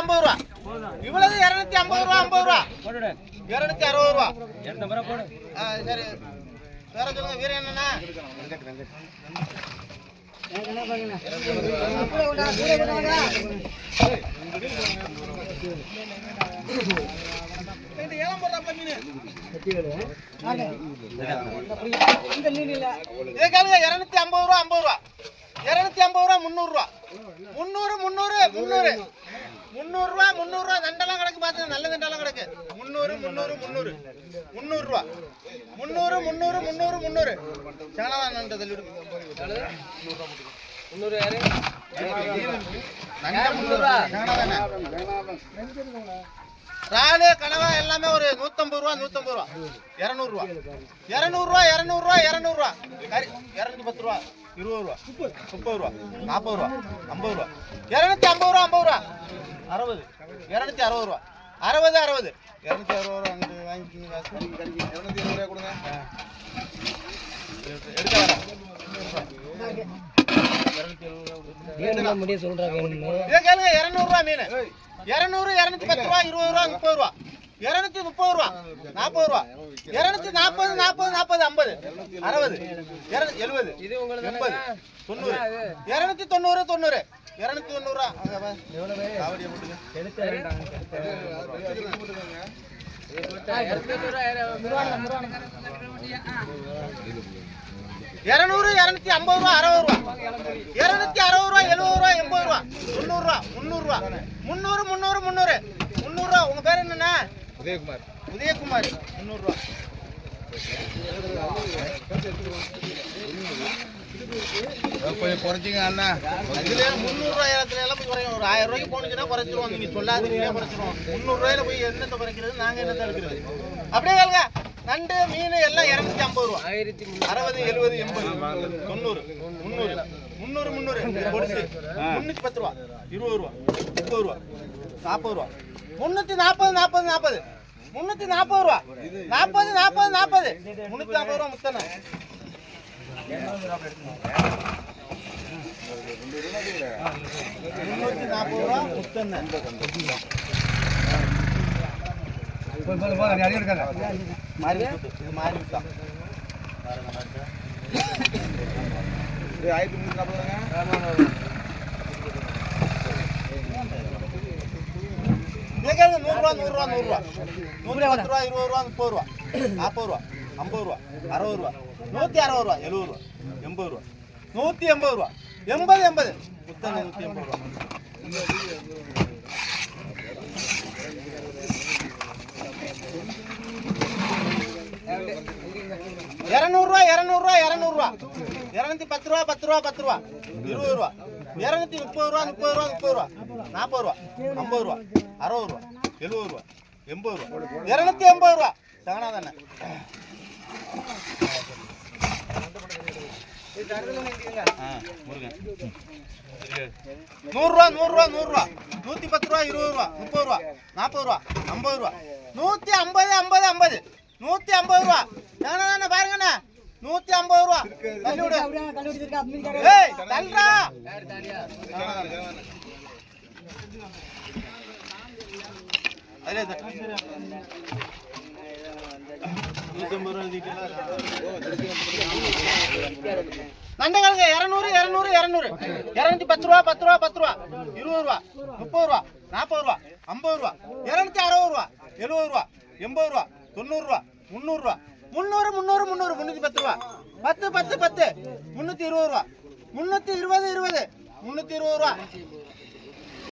ஐம்பது ரூபா. இவ்வளவு இருநூத்தி ஐம்பது ரூபா ஐம்பது ரூபா. இருநூத்தி அறுபது ரூபா. ஆ, சரி. வேற சொல்லுங்க வீர என்னண்ணா இருநூத்தி ஐம்பது ரூபா ஐம்பது ரூபா. இருநூத்தி ஐம்பது ரூபா முந்நூறு ரூபா. முந்நூறு முந்நூறு முந்நூறு. முந்நூறு ரூபா முந்நூறு ரூபா தண்டெல்லாம் கிடக்கு பார்த்து நல்ல தண்டெல்லாம் கிடக்கு. முந்நூறு முந்நூறு முந்நூறு. முந்நூறு ரூபா முந்நூறு முந்நூறு முந்நூறு முந்நூறு. சேனலா நண்டு தள்ளி விடு. நண்டை முந்நூறு. சேனலா தானே? இறாலு கனவா எல்லாமே ஒரு நூத்தம்பது ரூபா நூத்தம்பது ரூபா. இரநூறுவா இரநூறுவா இரநூறுவா இரநூறுவா கறி இரநூத்தி பத்து ரூபா இருபது ரூபா முப்பது ரூபா நாற்பது ரூபா ஐம்பது ரூபா. இரநூத்தி ஐம்பது ரூபா ஐம்பது ரூபா. அறுபது. இரநூத்தி அறுபது ரூபா. அறுபது அறுபது. இரநூத்தி அறுபது ரூபா அங்கே வாங்கிக்கிங்க இரநூத்தி இருபது ரூபா கொடுங்க? எடுக்க வரேன் முடிய சொல்றாங்க இதை கேளுங்க இரநூறுவா மீன். இரநூறு இரநூத்தி பத்து ரூபா இருபது ரூபா முப்பது ரூபா. இரநூத்தி முப்பது ரூபா நாற்பது ரூபா. இரநூத்தி நாற்பது நாற்பது நாற்பது ஐம்பது. அறுபது. எழுபது. எண்பது தொண்ணூறு. இரநூத்தி தொண்ணூறு தொண்ணூறு. இரநூத்தி தொண்ணூறுரூவா இரநூறு இரநூத்தி ஐம்பது ரூபா அறுபது ரூபா. இரநூத்தி அறுபது ரூபா எழுபது ரூபா எண்பது ரூபா. முந்நூறுரூவா. முந்நூறு முந்நூறு முந்நூறு. முந்நூறுரூவா. உங்கள் பேர் என்னண்ணா? உதயகுமார். உதயகுமார். முந்நூறுரூவா. கொஞ்சம் குறைச்சிங்க அண்ணா. இதுல முந்நூறுரூவா இடத்துல எல்லாம் போய் குறையும் ஒரு ஆயிரம் ரூபாய்க்கு போனுச்சுன்னா குறைச்சிருவோம் நீங்கள் சொல்லாதீங்களே குறைச்சிருவோம் முந்நூறுரூவாயில போய் என்னத்தை குறைக்கிறது நாங்கள் என்னத்தை எடுக்கிறது. அப்படியே கேளுங்க. நண்டு மீன் எல்லாம் இரநூத்தி ஐம்பது ரூபா. அறுபது எழுபது எண்பது. தொண்ணூறு. முந்நூறு. முந்நூறு முந்நூறு. பொடிசு முந்நூற்றி பத்து ரூபா. இருபது ரூபா. முப்பது ரூபா. நாற்பது ரூபா. முந்நூற்றி நாற்பது நாற்பது நாற்பது. முந்நூற்றி நாற்பது ரூபா. நாற்பது நாற்பது நாற்பது. முந்நூற்றி நாற்பது ரூபா முத்தனை முந்நூற்றி நாற்பது ரூபா முத்தனை மாறி இது மாறி விட்டா. ஆயிரத்தி முந்நூற்றி நாற்பதுங்க. நூறுரூவா நூறுரூவா நூறுரூவா நூற்றி பத்து ரூபா இருபது ரூபா முப்பது ரூபா. நாற்பது ரூபா ஐம்பது ரூபா அறுபது ரூபா. நூற்றி அறுபது ரூபா எழுபது ரூபா எண்பது ரூபா. நூற்றி எண்பது ரூபா. எண்பது எண்பது. நூற்றி எண்பது ரூபா. இரநூறுவா இரநூறுவா. இரநூத்தி பத்து ரூபா பத்து ரூபா பத்து ரூபா. இருபது ரூபா. இரநூத்தி முப்பது ரூபா முப்பது ரூபா முப்பது ரூபா. நாற்பது ரூபா ஐம்பது ரூபா அறுபது ரூபா எழுபது ரூபா எண்பது ரூபா. இரநூத்தி எண்பது ரூபா. சகனா தானே? முருகன். நூறுரூவா நூறுரூவா நூறுரூவா. நூற்றி பத்து ரூபா இருபது ரூபா முப்பது ரூபா நாற்பது ரூபா ஐம்பது ரூபா. நூற்றி ஐம்பது ஐம்பது ஐம்பது. நூற்றி ஐம்பது ரூபா. ஐம்பது ரூபா. எழுதிட்டீங்களா? நண்டங்களுக்கு இரநூறு இரநூறு இரநூறு. இரநூத்தி பத்து ரூபா பத்து ரூபா பத்து ரூபா. இருபது ரூபா முப்பது ரூபா நாற்பது ரூபா ஐம்பது ரூபா. இரநூத்தி அறுபது ரூபா எழுபது ரூபா எண்பது ரூபா தொண்ணூறு ரூபா முந்நூறு ரூபா. முந்நூறு முந்நூறு முந்நூறு முந்நூற்றி பத்து ரூபா. பத்து பத்து பத்து. முந்நூற்றி இருபது ரூபா. முந்நூற்றி இருபது இருபது. முந்நூற்றி இருபது ரூபா.